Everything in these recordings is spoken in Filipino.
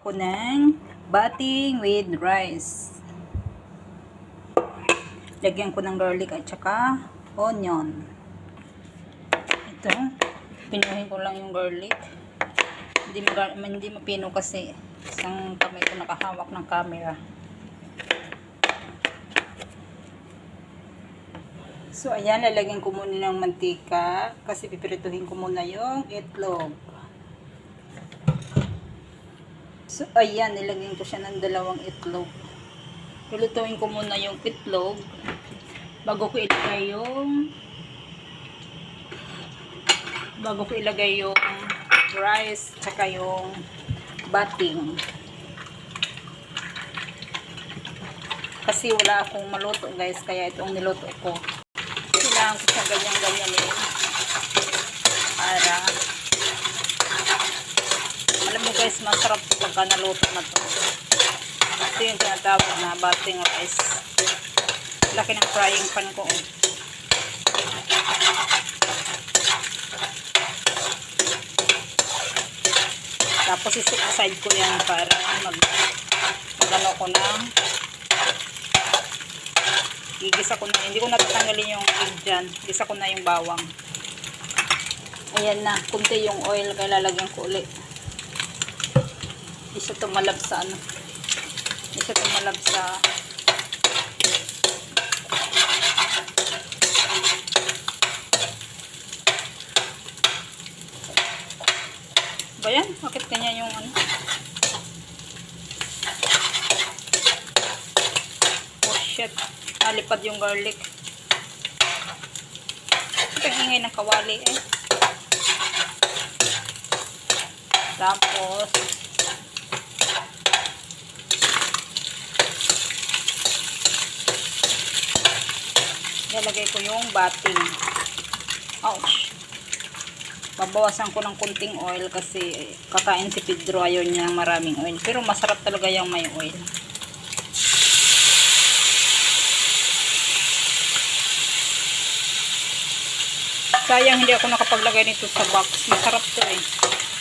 ko ng bating with rice. Lagyan ko ng garlic at saka onion. Ito, pinuhin ko lang yung garlic. Hindi, hindi mapino kasi isang kamay ko nakahawak ng camera. So, ayan, lalagyan ko muna ng mantika kasi pipirituhin ko muna yung itlog. So, ayan, nilagyan ko siya ng dalawang itlog. Lulutuin ko muna yung itlog bago ko ilagay yung bago ko ilagay yung rice tsaka yung bating. Kasi wala akong maluto guys, kaya itong niluto ko. Kailangan ko siya ganyan-ganyan eh. Para alam mo guys, masarap pagka naluto na to. Ito yung tinatawag na bating rice. Laki ng frying pan ko. oh. Tapos isit aside ko yan para mag magano ko ng igisa ko na. Hindi ko natatanggalin yung egg dyan. Igisa ko na yung bawang. Ayan na. Kunti yung oil kaya lalagyan ko ulit. Hindi siya tumalab sa ano. Hindi siya tumalab sa ba yan? Bakit ganyan yung ano? Oh shit. Nalipad yung garlic. Ito ang ingay eh. Tapos, Lalagay ko yung bating. Ouch. Babawasan ko ng kunting oil kasi kakain si Pedro ayaw niya ng maraming oil. Pero masarap talaga yung may oil. Sayang hindi ako nakapaglagay nito sa box. Masarap to eh.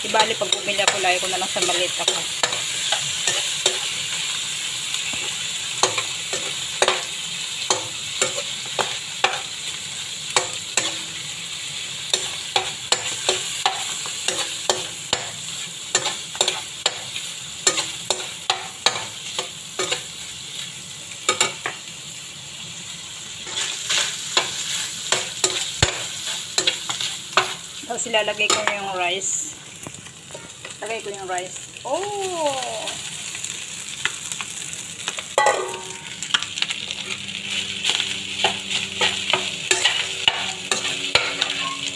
Ibali pag bumili ako, lagay ko na lang sa maliit ako. Tapos ilalagay ko yung rice. Lagay ko yung rice. Oh!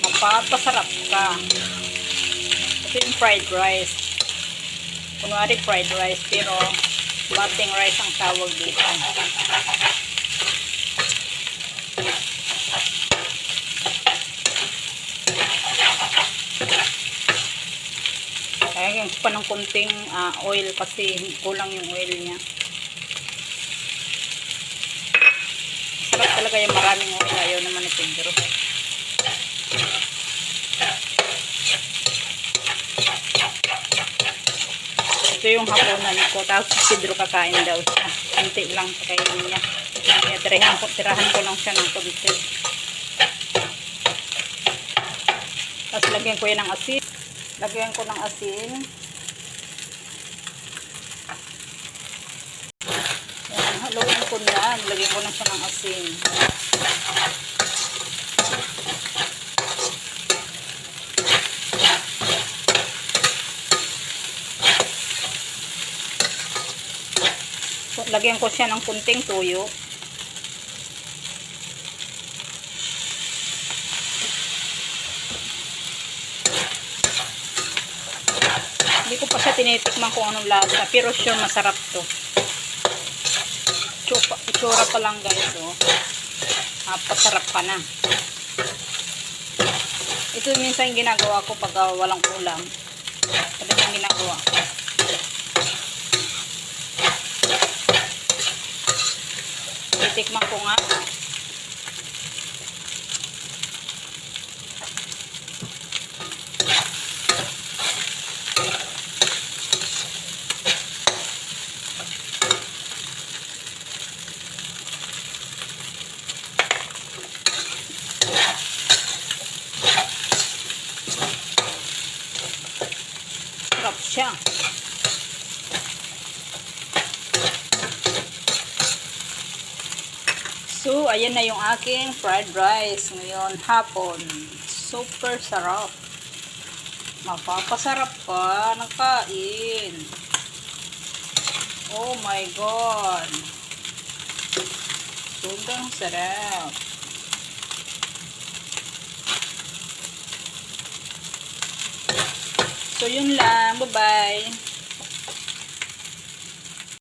Mapapasarap ka. Ito yung fried rice. Kunwari fried rice, pero bating rice ang tawag dito. Kaya pa ng kunting ah, oil kasi kulang yung oil niya. Sarap talaga yung maraming oil. Ayaw naman ni Pedro. Ito yung hapunan ko. Tapos Pedro kakain daw siya. Kunti lang kainin niya. Kaya tirahan ko, tirahan ko lang siya ng kunti. Tapos lagyan ko yan ng asin. Lagyan ko ng asin. Yan, haluin ko na. Lagyan ko na siya ng asin. Lagyan ko siya ng kunting tuyo. Hindi ko pa siya tinitikman kung anong lasa. Pero sure masarap to. Chupa, itsura pa lang guys. Oh. Ah, pasarap pa na. Ito minsan ginagawa ko pag ah, walang ulam. Ito yung ginagawa. Titikman ko nga. siya. So, ayan na yung aking fried rice ngayon hapon. Super sarap. Mapapasarap ka ng kain. Oh my God. Sobrang sarap. So, yun lang. Bye-bye.